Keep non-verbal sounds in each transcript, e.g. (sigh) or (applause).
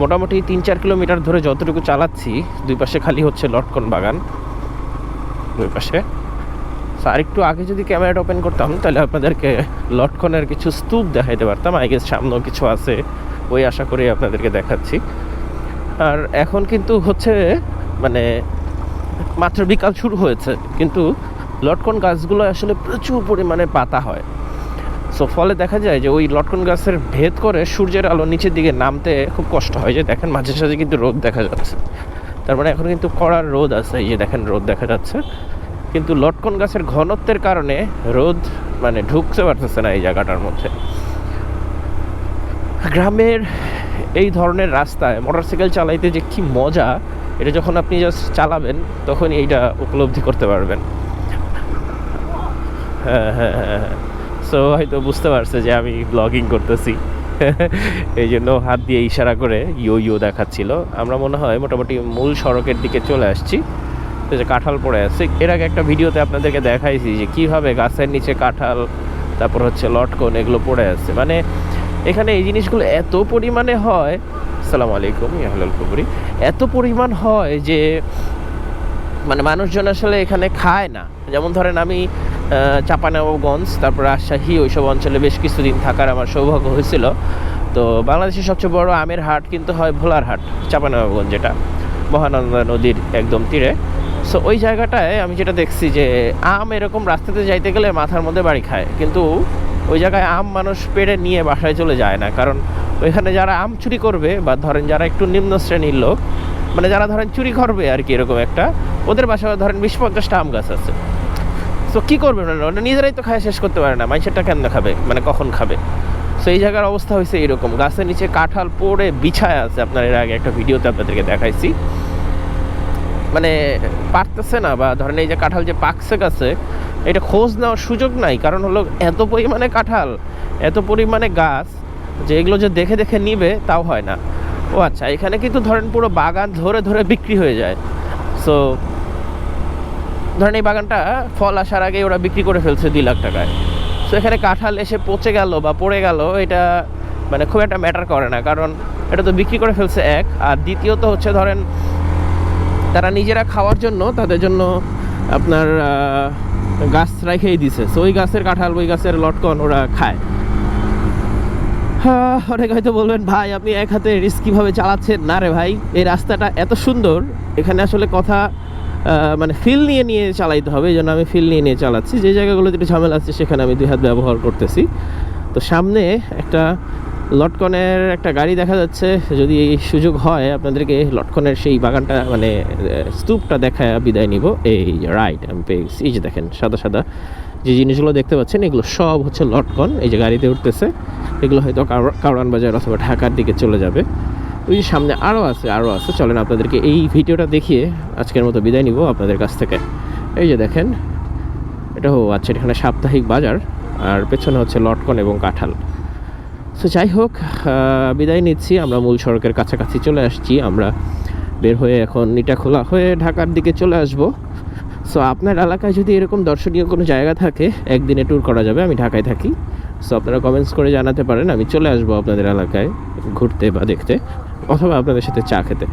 মোটামুটি তিন চার কিলোমিটার ধরে যতটুকু চালাচ্ছি, দুই পাশে খালি হচ্ছে লটকন বাগান, দুই পাশে। আর একটু আগে যদি ক্যামেরাটা ওপেন করতাম, তাহলে আপনাদেরকে লটকনের কিছু স্তূপ দেখাইতে পারতাম। আই গেস সামনেও কিছু আছে, ওই আশা করে আপনাদেরকে দেখাচ্ছি। আর এখন কিন্তু হচ্ছে মানে মাত্র বিকাল শুরু হয়েছে, কিন্তু লটকন গাছগুলো আসলে প্রচুর পরিমাণে পাতা হয়। সো ফলে দেখা যায় যে ওই লটকন গাছের ভেদ করে সূর্যের আলো নিচের দিকে নামতে খুব কষ্ট হয়। যে দেখেন, মাঝে সাঝে কিন্তু রোদ দেখা যাচ্ছে। তার মানে এখন কিন্তু কড়ার রোদ আছে। এই যে দেখেন, রোদ দেখা যাচ্ছে। কিন্তু লটকন গাছের ঘনত্বের কারণে রোদ মানে ঢুকতে পারতেছে না এই জায়গাটার মধ্যে। গ্রামের এই ধরনের রাস্তায় মোটরসাইকেল চালাইতে যে কি মজা, এটা যখন আপনি জাস্ট চালাবেন তখন এইটা উপলব্ধি করতে পারবেন। হ্যাঁ হ্যাঁ হ্যাঁ। সো হয়তো বুঝতে পারছে যে আমি ব্লগিং করতেছি। (laughs) এই জন্য হাত দিয়ে ইশারা করে ইয়ো ইয়ো দেখাচ্ছিল। আমরা মনে হয় মোটামুটি মূল সড়কের দিকে চলে আসছি। তো যে কাঁঠাল পড়ে আছে। এর আগে একটা ভিডিওতে আপনাদেরকে দেখাইছি যে কীভাবে গাছের নিচে কাঁঠাল, তারপর হচ্ছে লটকন এগুলো পড়ে আছে। মানে এখানে এই জিনিসগুলো এত পরিমাণে হয়, সালাম আলাইকুম ইয়াহুল কবরি। এত পরিমাণ হয় যে মানুষজন আসলে এখানে খায় না। যেমন ধরেন আমি আহ, তারপর রাজশাহী ওইসব অঞ্চলে বেশ কিছুদিন থাকার আমার সৌভাগ্য হয়েছিল। তো বাংলাদেশের সবচেয়ে বড় আমের হাট কিন্তু হয় ভোলার হাট চাঁপানবাবগঞ্জ যেটা। মহানন্দা নদীর একদম তীরে। সো ওই জায়গাটায় আমি যেটা দেখছি যে আম এরকম রাস্তাতে যাইতে গেলে মাথার মধ্যে বাড়ি খায়। কিন্তু ওই জায়গায় আম মানুষ পেড়ে নিয়ে বাসায় চলে যায় না। কারণ ওইখানে যারা আম চুরি করবে বা ধরেন যারা একটু নিম্ন শ্রেণির লোক মানে যারা ধরেন চুরি করবে আর কি এরকম একটা, ওদের বাসায় ধরেন বিশ পঞ্চাশটা আম গাছ আছে। সো কী করবে ওরা? নিজেরাই তো খায়, শেষ করতে পারে না। মানুষেরটা কেন খাবে? মানে কখন খাবে? সো এই জায়গার অবস্থা হয়েছে এরকম গাছের নিচে কাঁঠাল পড়ে বিছায় আছে। আপনার এর আগে একটা ভিডিওতে আপনাদেরকে দেখাইছি। মানে পারতেছে না বা ধরেন এই যে কাঁঠাল যে পাকছে গাছে, এটা খোঁজ নেওয়ার সুযোগ নাই। কারণ হলো এত পরিমাণে কাঁঠাল, এত পরিমাণে গাছ, যে এগুলো যে দেখে দেখে নিবে, তাও হয় না। ও আচ্ছা এখানে কিন্তু ধরেন পুরো বাগান ধরে ধরে বিক্রি হয়ে যায়। সো ধরেন এই বাগানটা ফল আসার আগে ওরা বিক্রি করে ফেলছে দুই লাখ টাকায়। সো এখানে কাঁঠাল এসে পচে গেল বা পড়ে গেল, এটা মানে খুব একটা ম্যাটার করে না, কারণ এটা তো বিক্রি করে ফেলছে এক। আর দ্বিতীয়ত হচ্ছে ধরেন, তারা নিজেরা খাওয়ার জন্য তাদের জন্য আপনার গাছ রেখেই দিছে। সো ওই গাছের কাঁঠাল, ওই গাছের লটকন ওরা খায়। (laughs) অনেক হয়তো বলবেন, ভাই, আপনি এক হাতে রিস্ক কীভাবে চালাচ্ছেন? না রে ভাই, এই রাস্তাটা এত সুন্দর, এখানে আসলে কথা মানে ফিল নিয়ে নিয়ে চালাইতে হবে, এই জন্য আমি ফিল নিয়ে নিয়ে চালাচ্ছি। যে জায়গাগুলোতে একটু ঝামেলা আছে, সেখানে আমি দুই হাত ব্যবহার করতেছি। তো সামনে একটা লটকনের একটা গাড়ি দেখা যাচ্ছে, যদি এই সুযোগ হয়, আপনাদেরকে লটকনের সেই বাগানটা মানে স্তূপটা দেখায় বিদায় নিব। এই রাইট আমি পেয়ে গেছি। এই যে দেখেন, সাদা সাদা যে জিনিসগুলো দেখতে পাচ্ছেন, এগুলো সব হচ্ছে লটকন। এই যে গাড়িতে উঠতেছে এগুলো হয়তো কাউরান বাজার অথবা ঢাকার দিকে চলে যাবে। ওই যে সামনে আরও আছে আরও আছে। চলেন আপনাদেরকে এই ভিডিওটা দেখিয়ে আজকের মতো বিদায় নিব আপনাদের কাছ থেকে। এই যে দেখেন, এটা ও আচ্ছা এখানে সাপ্তাহিক বাজার, আর পেছনে হচ্ছে লটকন এবং কাঁঠাল। সো যাই হোক বিদায় নিচ্ছি। আমরা মূল সড়কের কাছাকাছি চলে আসছি। আমরা বের হয়ে এখন নিটা খোলা হয়ে ঢাকার দিকে চলে আসব। সো আপনার এলাকায় যদি এরকম দর্শনীয় কোনো জায়গা থাকে, একদিনে ট্যুর করা যাবে, আমি ঢাকায় থাকি। সো আপনারা কমেন্টস করে জানাতে পারেন, আমি চলে আসব আপনাদের এলাকায়, ঘুরতে বা দেখতে, অথবা আপনাদের সাথে চা খেতে।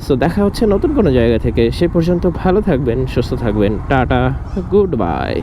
সো দেখা হচ্ছে নতুন কোনো জায়গা থেকে। সে পর্যন্ত ভালো থাকবেন, সুস্থ থাকবেন। Tata, goodbye.